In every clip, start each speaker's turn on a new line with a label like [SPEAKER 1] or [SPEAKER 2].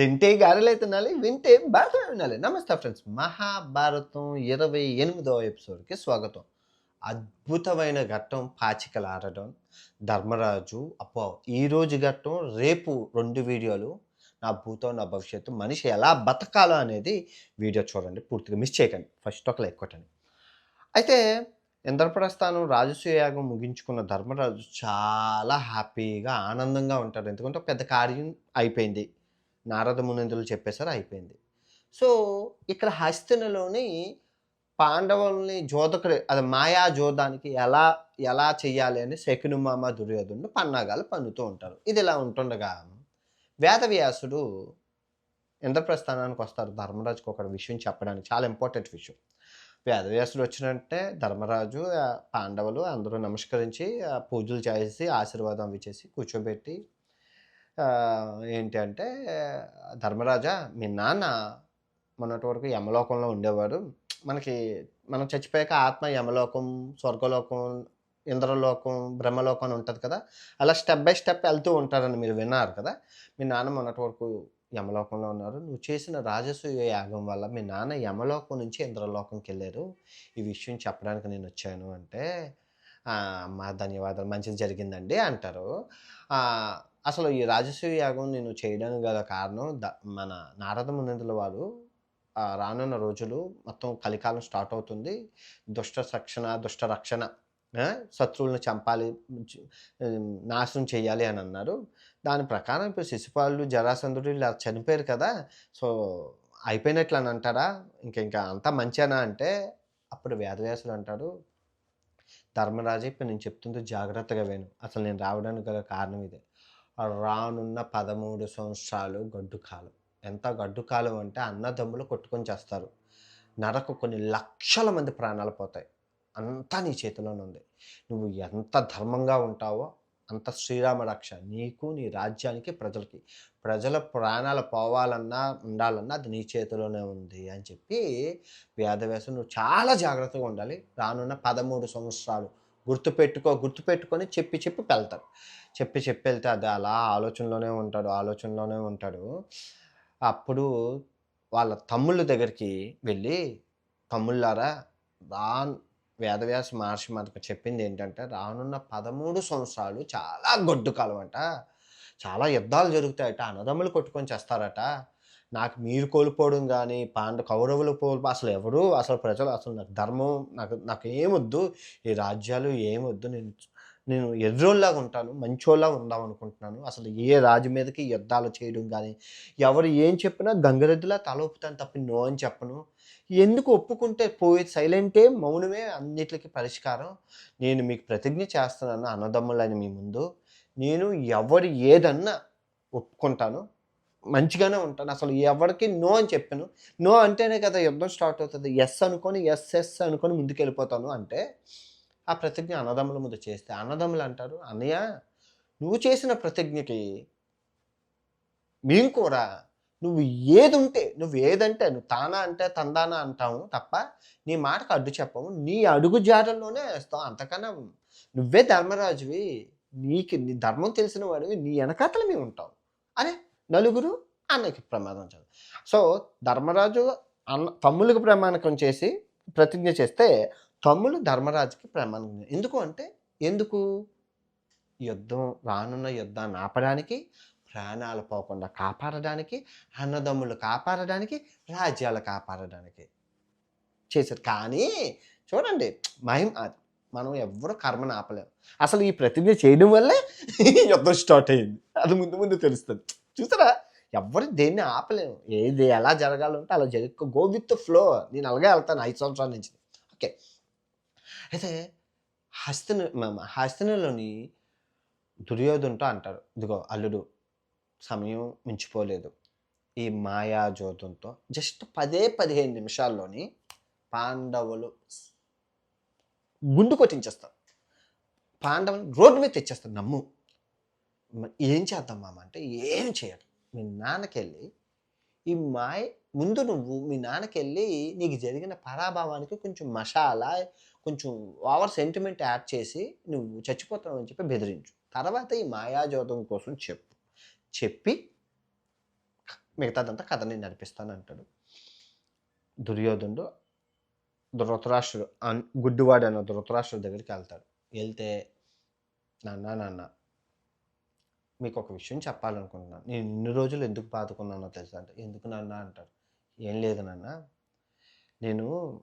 [SPEAKER 1] తింటే గారెలే తినాలి వింటే భారతం వినాలి. నమస్తే ఫ్రెండ్స్ మహాభారతం ఇరవై ఎనిమిదవ ఎపిసోడ్కి స్వాగతం. అద్భుతమైన ఘట్టం పాచికలు ఆడటం ధర్మరాజు అప్పో ఈ రోజు ఘట్టం రేపు రెండు వీడియోలు. నా భూతం నా భవిష్యత్తు మనిషి ఎలా బతకాలో అనేది వీడియో చూడండి పూర్తిగా మిస్ చేయకండి. ఫస్ట్ ఒక లైక్ కొట్టండి. అయితే ఇంద్రప్రస్థానం రాజసూయాగం ముగించుకున్న ధర్మరాజు చాలా హ్యాపీగా ఆనందంగా ఉంటాడు. ఎందుకంటే ఒక పెద్ద కార్యం అయిపోయింది. నారద మునందులు చెప్పేసరి అయిపోయింది. సో ఇక్కడ హస్తినలోని పాండవుల్ని జోదకుడు అది మాయా జోదానికి ఎలా ఎలా చెయ్యాలి అని శకునుమామ దుర్యోధనుడు పన్నాగాలు పన్నుతూ ఉంటారు. ఇది ఇలా ఉంటుండగా వేదవ్యాసుడు ఇంద్రప్రస్థానానికి వస్తారు. ధర్మరాజుకు ఒక విషయం చెప్పడానికి చాలా ఇంపార్టెంట్ విషయం. వేదవ్యాసుడు వచ్చినంటే ధర్మరాజు పాండవులు అందరూ నమస్కరించి ఆ పూజలు చేసి ఆశీర్వాదం ఇచ్చేసి చేసి కూర్చోబెట్టి ఏంటంటే ఏంటి అంటే ధర్మరాజా మీ నాన్న మొన్నటి వరకు యమలోకంలో ఉండేవారు మనకి మనం చచ్చిపోయాక ఆత్మ యమలోకం స్వర్గలోకం ఇంద్రలోకం బ్రహ్మలోకం అని ఉంటుంది కదా. అలా స్టెప్ బై స్టెప్ వెళ్తూ ఉంటారని మీరు విన్నారు కదా. మీ నాన్న మొన్నటి వరకు యమలోకంలో ఉన్నారు. నువ్వు చేసిన రాజసూయ యాగం వల్ల మీ నాన్న యమలోకం నుంచి ఇంద్రలోకంకి వెళ్ళారు. ఈ విషయం చెప్పడానికి నేను వచ్చాను అంటే మా ధన్యవాదాలు. మంచిది జరిగిందండి అంటారు. అసలు ఈ రాజసూయ యాగం నేను చేయడానికి గల కారణం ద మన నారద మునిందుల వారు రానున్న రోజులు మొత్తం కలికాలం స్టార్ట్ అవుతుంది. దుష్ట రక్షణ దుష్ట రక్షణ శత్రువులను చంపాలి నాశనం చేయాలి అని అన్నారు. దాని ప్రకారం ఇప్పుడు శిశుపాలు జరాసంధుడు ఇలా చనిపోయారు కదా సో అయిపోయినట్లు అని అంటారా? ఇంక ఇంకా అంతా మంచేనా అంటే? అప్పుడు వేదవ్యాసులు అంటారు ధర్మరాజు ఇప్పుడు నేను చెప్తుంది జాగ్రత్తగా వేను. అసలు నేను రావడానికి గల కారణం ఇదే. రానున్న పదమూడు సంవత్సరాలు గడ్డుకాలం ఎంత గడ్డుకాలం అంటే అన్నదమ్ములు కొట్టుకొని చేస్తారు. నరకు కొన్ని లక్షల మంది ప్రాణాలు పోతాయి. అంతా నీ చేతిలోనే ఉంది. నువ్వు ఎంత ధర్మంగా ఉంటావో అంత శ్రీరామ రక్ష నీకు నీ రాజ్యానికి ప్రజలకి. ప్రజల ప్రాణాలు పోవాలన్నా ఉండాలన్నా అది నీ చేతిలోనే ఉంది అని చెప్పి వేదవ్యాసం నువ్వు చాలా జాగ్రత్తగా ఉండాలి. రానున్న పదమూడు సంవత్సరాలు గుర్తుపెట్టుకో గుర్తుపెట్టుకొని చెప్పి చెప్పి వెళ్తాడు. చెప్పి చెప్పి వెళ్తే అది అలా ఆలోచనలోనే ఉంటాడు ఆలోచనలోనే ఉంటాడు. అప్పుడు వాళ్ళ తమ్ముళ్ళ దగ్గరికి వెళ్ళి తమ్ముళ్ళారా రా వేదవ్యాస మహర్షి మనకు చెప్పింది ఏంటంటే రానున్న పదమూడు సంవత్సరాలు చాలా గొడ్డు కాలం అంట చాలా యుద్ధాలు జరుగుతాయట అన్నదమ్ములు కొట్టుకొని చేస్తారట. నాకు మీరు కోల్పోవడం కానీ పాండ కౌరవులు కోల్పో అసలు ఎవరు అసలు ప్రజలు అసలు నాకు ధర్మం నాకు నాకు ఏమొద్దు ఈ రాజ్యాలు ఏమొద్దు నేను నేను ఎర్రోల్లాగా ఉంటాను మంచోళ్ళగా ఉందాం అనుకుంటున్నాను. అసలు ఏ రాజు మీదకి యుద్ధాలు చేయడం కానీ ఎవరు ఏం చెప్పినా గంగరెద్దులా తలొప్పుతాను తప్ప నో అని చెప్పను. ఎందుకు ఒప్పుకుంటే పోయి సైలెంటే మౌనమే అన్నిటికీ పరిష్కారం. నేను మీకు ప్రతిజ్ఞ చేస్తున్నాను అన్నదమ్ములని మీ ముందు. నేను ఎవరు ఏదన్నా ఒప్పుకుంటాను. మంచిగానే ఉంటాను. అసలు ఎవరికి నో అని చెప్పాను. నో అంటేనే కదా యుద్ధం స్టార్ట్ అవుతుంది. ఎస్ అనుకొని ఎస్ ఎస్ అనుకొని ముందుకెళ్ళిపోతాను అంటే ఆ ప్రతిజ్ఞ అన్నదమ్ముల ముందు చేస్తే. అన్నదమ్ములు అంటారు అన్నయ్య నువ్వు చేసిన ప్రతిజ్ఞకి మేము కూడా నువ్వు ఏది ఉంటే నువ్వు ఏదంటే నువ్వు తానా అంటే తందానా అంటాము తప్ప నీ మాటకు అడ్డు చెప్పము. నీ అడుగు జాడల్లోనే వేస్తావు అంతకన్నా నువ్వే ధర్మరాజువి. నీకు నీ ధర్మం తెలిసిన వాడివి. నీ వెనకాతల మేము ఉంటాం. అరే నలుగురు అన్నకి ప్రమాదం చదువు సో ధర్మరాజు అన్న తమ్ములకు ప్రమాణకం చేసి ప్రతిజ్ఞ చేస్తే తమ్ముడు ధర్మరాజుకి ప్రమాణం ఎందుకు అంటే ఎందుకు? యుద్ధం రానున్న యుద్ధాన్ని ఆపడానికి ప్రాణాలు పోకుండా కాపాడడానికి అన్నదమ్ములు కాపాడడానికి రాజ్యాలు కాపాడడానికి చేశారు. కానీ చూడండి మహిమ మనం ఎవ్వరు కర్మను ఆపలేము అసలు ఈ ప్రతిజ్ఞ చేయడం వల్లే యుద్ధం స్టార్ట్ అయింది. అది ముందు ముందు తెలుస్తుంది. చూసారా? ఎవ్వరు దేన్ని ఆపలేము. ఏది ఎలా జరగాలంటే అలా జరుగు. గో విత్ ఫ్లో నేను అలాగే వెళ్తాను ఐదు సంవత్సరాల నుంచి. ఓకే. అయితే హస్తిన హస్తినలోని దుర్యోధనతో అంటారు. ఇదిగో అల్లుడు సమయం మించిపోలేదు. ఈ మాయాజోతంతో జస్ట్ పదే పదిహేను నిమిషాల్లోని పాండవులు గుండు కొట్టించేస్తారు. పాండవులు రోడ్డు మీద తెచ్చేస్తారు. నమ్ము. ఏం చేద్దాం మామ అంటే ఏం చేయడం మీ నాన్నకెళ్ళి ఈ మాయ ముందు నువ్వు మీ నాన్నకెళ్ళి నీకు జరిగిన పరాభావానికి కొంచెం మసాలా కొంచెం ఓవర్ సెంటిమెంట్ యాడ్ చేసి నువ్వు చచ్చిపోతావు అని చెప్పి బెదిరించు. తర్వాత ఈ మాయాజోతం కోసం చెప్పు. చెప్పి మిగతాదంతా కథ నేను నడిపిస్తాను అంటాడు. దుర్యోధనుడు ధృతరాష్ట్రుడు అన్- గుడ్డివాడు అన్న ధృతరాష్ట్రుడి దగ్గరికి వెళ్తాడు. వెళ్తే నాన్న నాన్న మీకు ఒక విషయం చెప్పాలనుకుంటున్నాను నేను ఇన్ని రోజులు ఎందుకు బాదుకున్నానో తెలుసా అంటే ఎందుకు నాన్న అంటారు ఏం లేదు నాన్న. నేను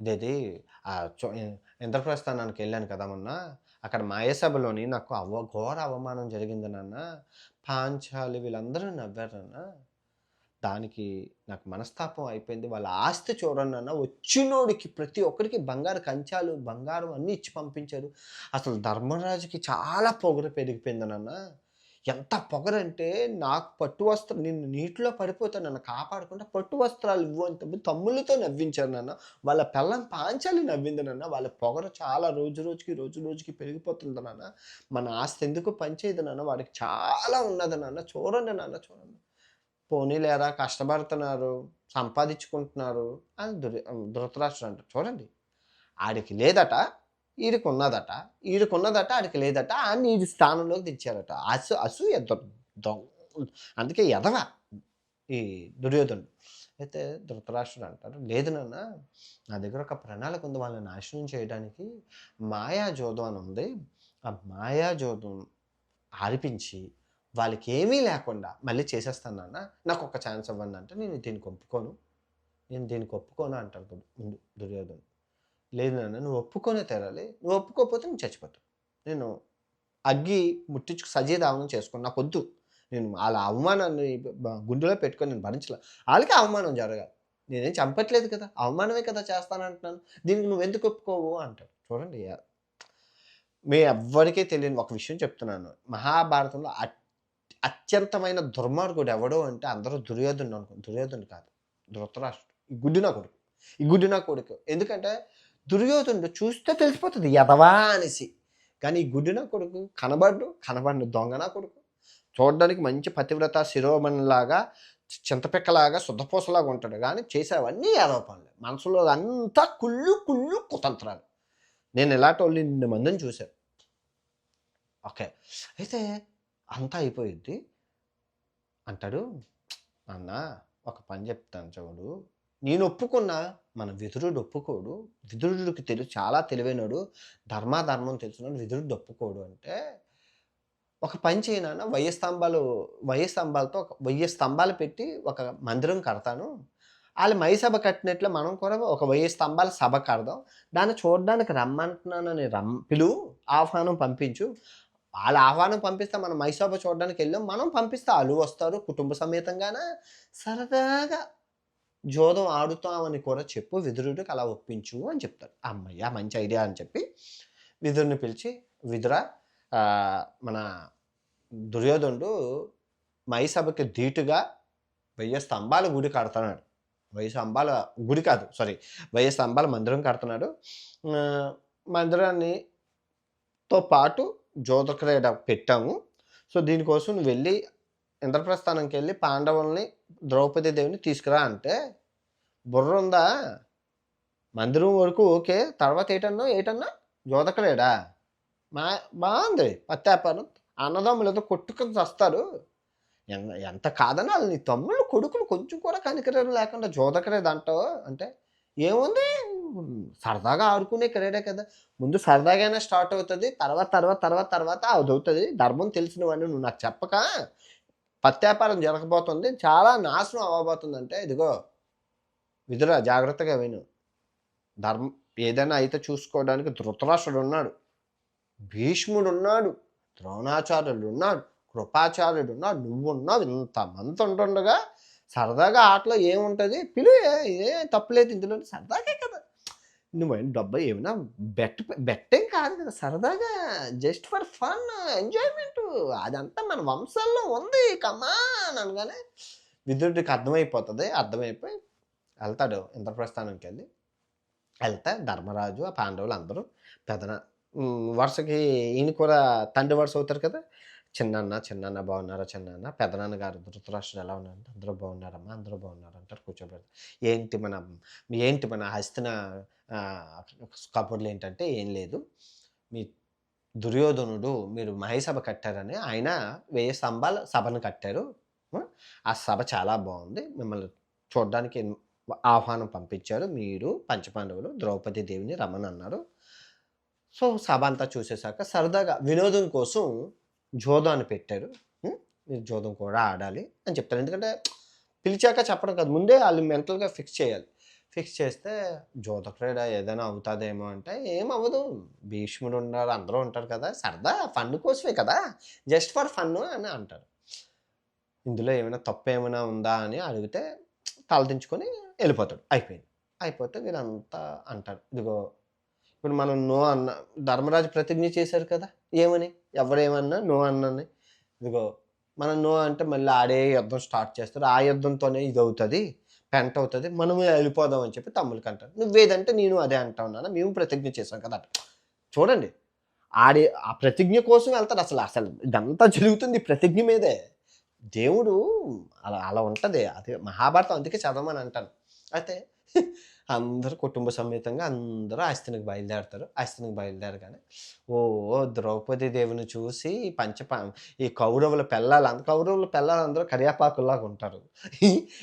[SPEAKER 1] ఇదేది ఆ చో- ఇంద్రప్రస్థానానికి వెళ్ళాను కదా మొన్న. అక్కడ మాయసభలోని నాకు అవ ఘోర అవమానం జరిగింది నాన్న. పాంచాలి వీళ్ళందరూ నవ్వారు నాన్న. దానికి నాకు మనస్తాపం అయిపోయింది. వాళ్ళ ఆస్తి చూడండి అన్న వచ్చినోడికి ప్రతి ఒక్కరికి బంగారు కంచాలు బంగారం అన్నీ ఇచ్చి పంపించారు. అసలు ధర్మరాజుకి చాలా పొగరు పెరిగిపోయింది నాన్న. ఎంత పొగరంటే నాకు పట్టు వస్త్రం నేను నీటిలో పడిపోతాను నన్ను కాపాడకుండా పట్టు వస్త్రాలు ఇవ్వు అని తమ్ముళ్ళతో నవ్వించారు నాన్న. వాళ్ళ పిల్లం పాంచాలి నవ్వింది నాన్న. వాళ్ళ పొగరు చాలా రోజు రోజుకి రోజు రోజుకి పెరిగిపోతుంది నాన్న. మన ఆస్తి ఎందుకు పనిచేయదు నాన్న? వాడికి చాలా ఉన్నది నాన్న. చూడండి నాన్న చూడండి. పోనీ లేరా కష్టపడుతున్నారు సంపాదించుకుంటున్నారు అని దురి ధృతరాష్ట్రుడు అంట చూడండి ఆడికి లేదట ఈడికి ఉన్నదట ఈడికి ఉన్నదట ఆడికి లేదట అని ఈ స్థానంలోకి తెచ్చారట. అసు అసూయ దొంగ అందుకే ఎదవ ఈ దుర్యోధనుడు. అయితే ధృతరాష్ట్రుడు అంటారు లేదు నాన్న నా దగ్గర ఒక ప్రణాళిక ఉంది వాళ్ళని నాశనం చేయడానికి మాయాజోదం అని ఉంది. ఆ మాయాజోదం ఆరిపించి వాళ్ళకి ఏమీ లేకుండా మళ్ళీ చేసేస్తాను నాన్న. నాకు ఒక ఛాన్స్ ఇవ్వండి అంటే నేను దీనికి ఒప్పుకోను. నేను దీనికి ఒప్పుకోను అంటారు ముందు దుర్యోధను. లేదు నాన్న నువ్వు ఒప్పుకొనే తెరాలి. నువ్వు ఒప్పుకోకపోతే నేను చచ్చిపోతాను నేను అగ్గి ముట్టించు సజీదావనం చేసుకుని నాకు వద్దు. నేను వాళ్ళ అవమానాన్ని గుండెలో పెట్టుకొని నేను భరించలే. వాళ్ళకి అవమానం జరగాలి. నేనేం చంపట్లేదు కదా. అవమానమే కదా చేస్తానంటున్నాను. దీనికి నువ్వు ఎందుకు ఒప్పుకోవు? అంటాడు. చూడండి మీ ఎవ్వరికీ తెలియని ఒక విషయం చెప్తున్నాను. మహాభారతంలో అట్ అత్యంతమైన దుర్మార్గుడు ఎవడో అంటే అందరూ దుర్యోధను అనుకో దుర్యోధను కాదు ధృతరాష్ట్రుడు ఈ గుడ్డున కొడుకు ఈ గుడ్డిన కొడుకు. ఎందుకంటే దుర్యోధనుడు చూస్తే తెలిసిపోతుంది ఎదవా అనేసి. కానీ ఈ గుడ్డున కొడుకు కనబడ్డు కనబడిన దొంగన కొడుకు? చూడడానికి మంచి పతివ్రత శిరోమణిలాగా చింతపిక్కలాగా శుద్ధపూసలాగా ఉంటాడు. కానీ చేసేవన్నీ ఎదవ పనులు. మనసులో అంతా కుళ్ళు కుళ్ళు కుతంత్రాలు. నేను ఇలాంటి వాళ్ళు నిన్న మందిని చూశాను. ఓకే. అయితే అంతా అయిపోయింది అంటాడు అన్న ఒక పని చెప్తాను చూడు. నేను ఒప్పుకున్నా మన విదురుడు ఒప్పుకోడు. విదురుడికి తెలుసు చాలా తెలివైనడు ధర్మాధర్మం తెలుసున్నాడు విదురుడు ఒప్పుకోడు అంటే ఒక పని చేయనా వయ్య స్తంభాలు వయ్య స్తంభాలతో ఒక వయ్య స్తంభాలు పెట్టి ఒక మందిరం కడతాను. వాళ్ళు మై సభ కట్టినట్లు మనం కూడా ఒక వెయ్యి స్తంభాల సభ కడదాం. దాన్ని చూడడానికి రమ్మంటున్నానని రమ్ పిలువు ఆహ్వానం పంపించు. వాళ్ళ ఆహ్వానం పంపిస్తే మనం మైసభ చూడడానికి వెళ్ళాం. మనం పంపిస్తే వాళ్ళు వస్తారు కుటుంబ సమేతంగానే? సరదాగా జోదం ఆడుతామని కూడా చెప్పు. విదురుడికి అలా ఒప్పించు అని చెప్తారు అమ్మయ్య మంచి ఐడియా అని చెప్పి విదురుని పిలిచి విదుర మన దుర్యోధనుడు మైసభకి ధీటుగా వెయ్యి స్తంభాల గుడి కడుతున్నాడు. వెయ్యి స్తంభాల గుడి కాదు సారీ వెయ్యి స్తంభాల మందిరం కడుతున్నాడు. మందిరాన్ని తో పాటు జ్యోతక్రీడ పెట్టాము. సో దీనికోసం నువ్వు వెళ్ళి ఇంద్రప్రస్థానంకి వెళ్ళి పాండవుల్ని ద్రౌపది దేవిని తీసుకురా అంటే బుర్ర ఉందా? మందిరం వరకు ఓకే. తర్వాత ఏటన్నా ఏటన్నా? జ్యోతక్రీడా మా బాగుంది. పత్తాపారం అన్నదమ్ములతో కొట్టుకొని వస్తారు ఎంత ఎంత కాదని వాళ్ళు నీ తమ్ముళ్ళు కొడుకులు కొంచెం కూడా కనికరం లేకుండా జ్యోతక్రీడ అంటావు అంటే ఏముంది? సరదాగా ఆడుకునే క్రీడే కదా. ముందు సరదాగానే స్టార్ట్ అవుతుంది తర్వాత తర్వాత తర్వాత తర్వాత అది అవుతుంది ధర్మం తెలిసినవన్నీ నువ్వు నాకు చెప్పక పత్యాపారం జరగబోతుంది. చాలా నాశనం అవ్వబోతుంది అంటే ఇదిగో విధురా జాగ్రత్తగా విను. ధర్మం ఏదైనా అయితే చూసుకోవడానికి ధృతరాష్ట్రుడు ఉన్నాడు భీష్ముడు ఉన్నాడు ద్రోణాచార్యుడు ఉన్నాడు కృపాచార్యుడు ఉన్నాడు నువ్వున్నావు ఇంతమంది ఉంటుండగా సరదాగా ఆటలో ఏముంటుంది? పిలు ఏ తప్పులేదు ఇందులో సరదాగా నువ్వు డబ్బా ఏమైనా బెట్ బెట్టేం కాదు కదా. సరదాగా జస్ట్ ఫర్ ఫన్ ఎంజాయ్మెంట్. అదంతా మన వంశాల్లో ఉంది. కమ్మా అనగానే విదురుడికి అర్థమైపోతుంది. అర్థమైపోయి వెళ్తాడు ఇంద్రప్రస్థానానికి వెళ్ళి. వెళ్తే ధర్మరాజు ఆ పాండవులు అందరూ పెదన వరుసకి ఈయన కూడా తండ్రి వరుస అవుతారు కదా. చిన్నాన్న చిన్నాన్న బాగున్నారా చిన్నాన్న? పెదనాన్న గారు ధృతరాష్ట్రుడు ఎలా ఉన్నారంటే అందరూ బాగున్నారమ్మా అందరూ బాగున్నారు అంటారు కూర్చోబెడతారు. ఏంటి మన ఏంటి మన హస్తిన కబుర్లు ఏంటంటే ఏం లేదు. మీ దుర్యోధనుడు మీరు మహేసభ కట్టారని ఆయన వెయ్యి స్తంభాల సభను కట్టారు. ఆ, సభ చాలా బాగుంది. మిమ్మల్ని చూడడానికి ఆహ్వానం పంపించారు. మీరు పంచపాండవులు ద్రౌపది దేవిని రమణ అన్నారు. సో సభ అంతా చూసేశాక సరదాగా వినోదం కోసం జోదాన్ని పెట్టారు. మీరు జోదం కూడా ఆడాలి అని చెప్తారు. ఎందుకంటే పిలిచాక చెప్పడం కాదు. ముందే వాళ్ళు మెంటల్గా ఫిక్స్ చేయాలి. ఫిక్స్ చేస్తే జోద ఏదైనా అవుతుందేమో అంటే ఏం అవ్వదు. భీష్ముడు ఉన్నారు అందరూ ఉంటారు కదా. సరదా ఫన్ కోసమే కదా. జస్ట్ ఫర్ ఫన్ అని అంటారు. ఇందులో ఏమైనా తప్పు ఏమైనా ఉందా అని అడిగితే తలదించుకొని వెళ్ళిపోతాడు. అయిపోయింది. అయిపోతే వీళ్ళంతా అంటారు. ఇదిగో ఇప్పుడు మనం నో అన్న ధర్మరాజు ప్రతిజ్ఞ చేశారు కదా. ఏమని? ఎవరేమన్నా నో అన్నని. ఇదిగో మనం నో అంటే మళ్ళీ ఆడే యుద్ధం స్టార్ట్ చేస్తారు. ఆ యుద్ధంతోనే ఇది అవుతుంది పెంట అవుతుంది మనము వెళ్ళిపోదాం అని చెప్పి తమ్ముళ్ళకి అంటారు. నువ్వేదంటే నేను అదే అంటావు నాన్న మేము ప్రతిజ్ఞ చేశాం కదా చూడండి ఆడే ఆ ప్రతిజ్ఞ కోసం వెళ్తారు అసలు. అసలు ఇదంతా జరుగుతుంది ప్రతిజ్ఞ మీదే. దేవుడు అలా అలా ఉంటుంది. అది మహాభారతం అందుకే చదవమని అంటాను. అయితే అందరూ కుటుంబ సమేతంగా అందరూ ఆస్తినికి బయలుదేరతారు. ఆస్తినికి బయలుదేరగానే ఓ ద్రౌపది దేవిని చూసి పంచ ఈ కౌరవుల పిల్లలు కౌరవుల పిల్లలు అందరూ కరియాపాకుల్లాగా ఉంటారు.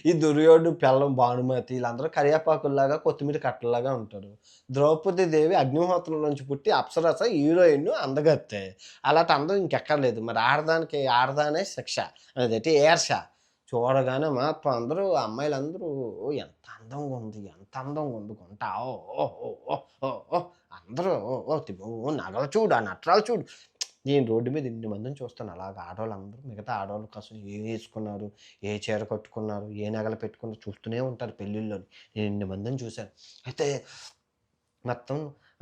[SPEAKER 1] ఈ దుర్యోడు పిల్లం భానుమతి వీళ్ళందరూ కరియాపాకుల్లాగా కొత్తిమీర కట్టలాగా ఉంటారు. ద్రౌపది దేవి అగ్నిహోత్రం నుంచి పుట్టి అప్సరస హీరోయిన్ అందగత్తాయి అలాంటి అందం ఇంకెక్కర్లేదు. మరి ఆడదానికి ఆడదానే శిక్ష. అదేంటి ఏర్ష. చూడగానే మాత్రం అందరూ అమ్మాయిలందరూ "ఓ, ఎంత అందంగా ఉంది ఎంత అందంగా ఉంది కొంట ఓ ఓ ఓ అందరూ ఓ ఓ తి- ఓ నగలు చూడు ఆ నట్రాలు చూడు. నేను రోడ్డు మీద ఇన్ని మందిని చూస్తాను అలాగ ఆడవాళ్ళందరూ మిగతా ఆడవాళ్ళు కోసం ఏ వేసుకున్నారు ఏ చీర కట్టుకున్నారు ఏ నగలు పెట్టుకున్నారు చూస్తూనే ఉంటారు పెళ్ళిళ్ళని నేను ఇన్ని మందిని చూశాను. అయితే మొత్తం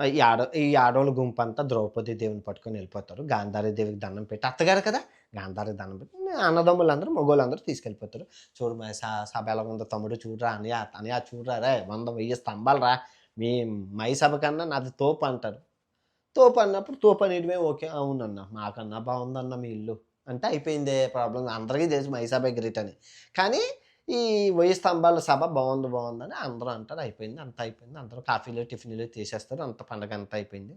[SPEAKER 1] ఈ ఆడ ఈ ఆడవాళ్ళ గుంపు అంతా ద్రౌపది దేవిని పట్టుకొని వెళ్ళిపోతారు గాంధారీ దేవికి దండం పెట్టి. అత్తగారు కదా? గాంధారి దండం పెట్టి అన్నదమ్ములందరూ మగోళ్ళందరూ తీసుకెళ్ళిపోతారు. చూడు మా సభ ఎలా ఉందో తమ్ముడు చూడరా అనియా అనియా చూడరా రే వంద వెయ్యి స్తంభాలు రా మీ మై సభ కన్నా నాది తోపు అంటారు. తోపు అన్నప్పుడు తోపు అనేటివే ఓకే అవునన్న మాకన్నా బాగుందన్న మీ ఇల్లు. అంటే అయిపోయిందే ప్రాబ్లం అందరికీ తెలుసు మై సభ గ్రేట్ అని. కానీ ఈ వెయ్యి స్తంభాల సభ బాగుంది బాగుందని అందరూ అంటారు అయిపోయింది అంత అయిపోయింది. అందరూ కాఫీలు టిఫిన్లు తీసేస్తారు అంత పండగ అంత అయిపోయింది.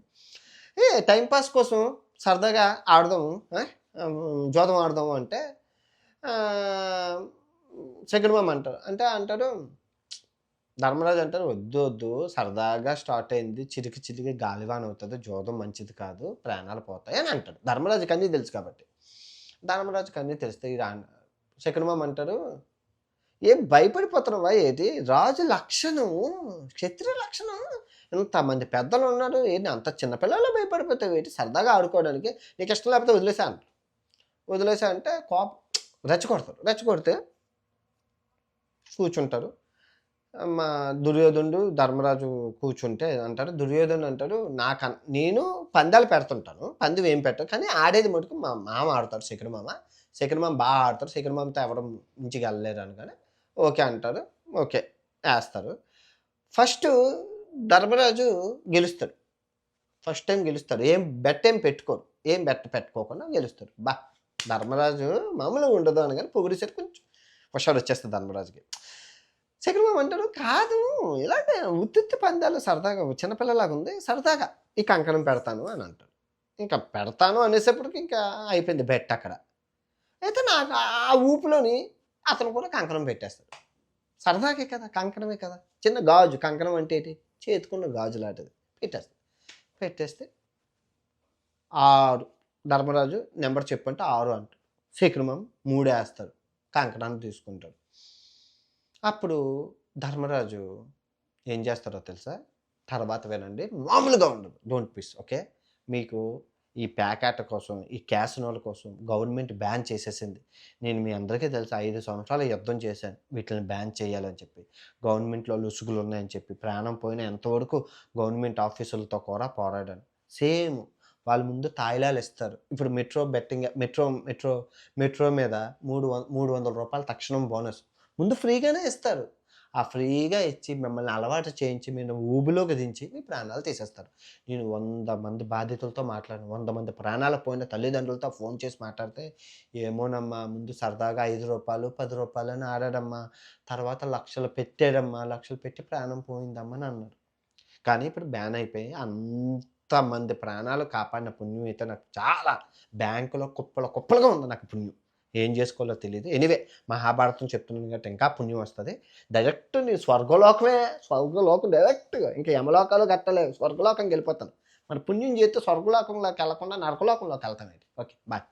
[SPEAKER 1] ఏ టైంపాస్ కోసం సరదాగా ఆడదాము జోదం ఆడదాము అంటే సెకండ్ మామ్ అంటారు. అంటే అంటారు ధర్మరాజు అంటారు వద్దు వద్దు సరదాగా స్టార్ట్ అయింది చిరికి చిరికి గాలివాన్ అవుతుంది జోదం మంచిది కాదు ప్రాణాలు పోతాయి అని అంటాడు. ధర్మరాజుకి అన్నీ తెలుసు కాబట్టి. ధర్మరాజుకి అన్నీ తెలిస్తే రా సెకండ్ మామ్ అంటారు ఏం భయపడిపోతున్నావా ఏది? రాజు లక్షణం క్షత్రియ లక్షణం. ఇంతమంది పెద్దలు ఉన్నారు ఏంటి అంత చిన్నపిల్లలు భయపడిపోతావు ఏంటి? సరదాగా ఆడుకోవడానికి నీకు ఇష్టం లేకపోతే వదిలేసా అంటారు వదిలేసా అంటే కోపం రెచ్చగొడతారు. రెచ్చగొడితే కూర్చుంటారు. మా దుర్యోధనుడు ధర్మరాజు కూర్చుంటే అంటారు దుర్యోధనుడు అంటారు నాకు నేను పందాలు పెడుతుంటాను. పందెం ఏం పెట్టాను. కానీ ఆడేది మటుకు మా మామ ఆడతాడు శేఖర్ మామ. శేఖర్ మామ బాగా ఆడతారు శేఖర్ మామతో ఎవరు మించి వెళ్ళలేరు అనగానే ఓకే అంటారు. ఓకే వేస్తారు. ఫస్ట్ ధర్మరాజు గెలుస్తాడు. ఫస్ట్ టైం గెలుస్తాడు. ఏం బెట్ ఏం పెట్టుకోరు. ఏం బెట్ పెట్టుకోకుండా గెలుస్తాడు. బా ధర్మరాజు మామూలుగా ఉండదు అనగానే పొగిడిసరి కొంచెం హుషారు వచ్చేస్తుంది ధర్మరాజుకి. శేఖర్ అంటారు కాదు ఇలాగే ఉత్తిత్తి పందాలు సరదాగా చిన్నపిల్లలాగా ఉంది సరదాగా ఈ కంకణం పెడతాను అని అంటాడు. ఇంకా పెడతాను అనేసేపటికి ఇంకా అయిపోయింది బెట్ అక్కడ. అయితే నాకు ఆ ఊపులోని అతను కూడా కంకణం పెట్టేస్తాడు. సరదాకే కదా కంకణమే కదా. చిన్న గాజు కంకణం అంటే ఏంటి? చేతుకున్న గాజు లాంటిది. పెట్టేస్తాడు. పెట్టేస్తే ఆరు ధర్మరాజు నెంబర్ చెప్పంటే ఆరు అంటాడు శేఖరమం మూడు వేస్తాడు కంకణాన్ని తీసుకుంటాడు. అప్పుడు ధర్మరాజు ఏం చేస్తారో తెలుసా? తర్వాత వినండి. మామూలుగా ఉండదు. డోంట్ పీస్ ఓకే మీకు ఈ ప్యాకెట్ కోసం ఈ క్యాసినోల కోసం గవర్నమెంట్ బ్యాన్ చేసేసింది. నేను మీ అందరికీ తెలుసు ఐదు సంవత్సరాలు యుద్ధం చేశాను. వీటిని బ్యాన్ చేయాలని చెప్పి. గవర్నమెంట్లో లుసుగులు ఉన్నాయని చెప్పి. ప్రాణం పోయిన ఎంతవరకు గవర్నమెంట్ ఆఫీసులతో కూడా పోరాడాను. సేమ్ వాళ్ళ ముందు తాయిలాలు ఇస్తారు. ఇప్పుడు metro betting metro metro metro మీద మూడు వంద మూడు వందల రూపాయలు తక్షణం బోనస్. ముందు ఫ్రీగానే ఇస్తారు. ఆ ఫ్రీగా ఇచ్చి మిమ్మల్ని అలవాటు చేయించి మీరు ఊబిలోకి దించి మీ ప్రాణాలు తీసేస్తారు. నేను వంద మంది బాధితులతో మాట్లాడి వంద మంది ప్రాణాలు పోయిన తల్లిదండ్రులతో ఫోన్ చేసి మాట్లాడితే ఏమోనమ్మా ముందు సరదాగా ఐదు రూపాయలు పది రూపాయలు అని ఆడాడమ్మా. తర్వాత లక్షలు పెట్టాడమ్మా. లక్షలు పెట్టి ప్రాణం పోయిందమ్మా అని అన్నారు. కానీ ఇప్పుడు బ్యాన్ అయిపోయి అంత అంతమంది ప్రాణాలు కాపాడిన పుణ్యం అయితే నాకు చాలా బ్యాంకులో కుప్పల కుప్పలుగా ఉంది నాకు పుణ్యం. ఏం చేసుకోవాలో తెలియదు ఎనివే మహాభారతం చెప్తున్నాను కాబట్టి ఇంకా పుణ్యం వస్తుంది. డైరెక్ట్ నేను స్వర్గలోకమే స్వర్గలోకం డైరెక్ట్గా ఇంకా యమలోకాలు కట్టలేదు స్వర్గలోకంకి వెళ్ళిపోతాను. మరి పుణ్యం చేస్తే స్వర్గలోకంలోకి వెళ్ళకుండా నరకలోకంలోకి వెళ్తాను ఓకే బాయ్